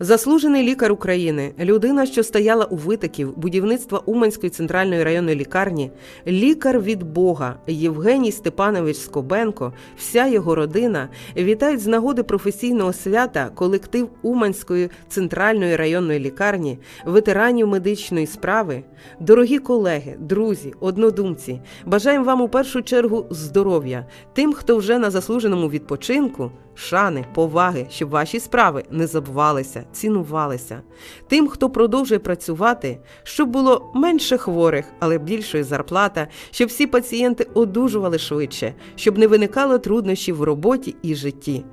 Заслужений лікар України, людина, що стояла у витоків будівництва Уманської центральної районної лікарні, лікар від Бога Євгеній Степанович Скобенко, вся його родина вітають з нагоди професійного свята колектив Уманської центральної районної лікарні, ветеранів медичної справи. Дорогі колеги, друзі, однодумці, бажаємо вам у першу чергу здоров'я, тим, хто вже на заслуженому відпочинку, шани, поваги, щоб ваші справи не забувалися, цінувалися. Тим, хто продовжує працювати, щоб було менше хворих, але більшої зарплата, щоб всі пацієнти одужували швидше, щоб не виникало труднощів в роботі і житті.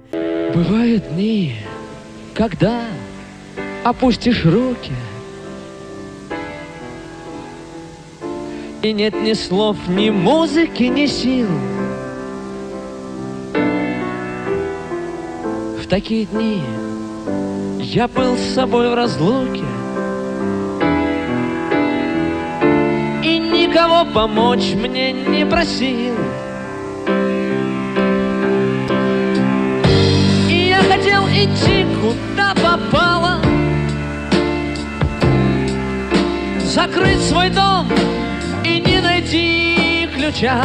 Бывают дни, когда опустишь руки И нет ни слов, ни музыки, ни сил В такие дни. Я был с собой в разлуке. И никого помочь мне не просил. И я хотел идти куда попало. Закрыть свой дом и не найти ключа.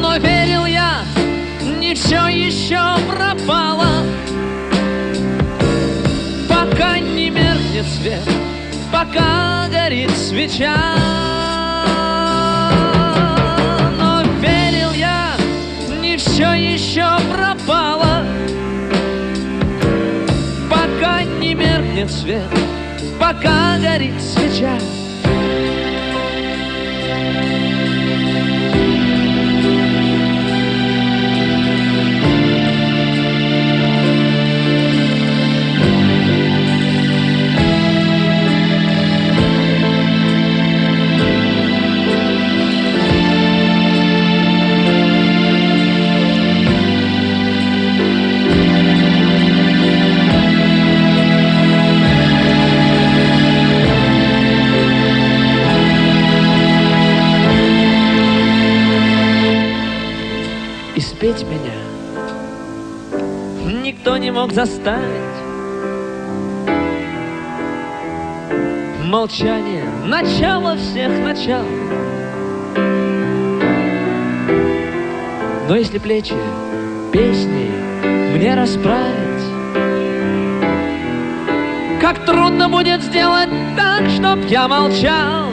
Но верил я, не все еще пропало. Пока не меркнет свет, пока горит свеча. Но верил я, не все еще пропало. Пока не меркнет свет, пока горит свеча спеть меня никто не мог заставить. Молчание — начало всех начал. Но если плечи песней мне расправить, как трудно будет сделать так, чтоб я молчал.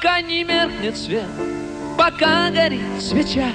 Пока не меркнет свет, пока горит свеча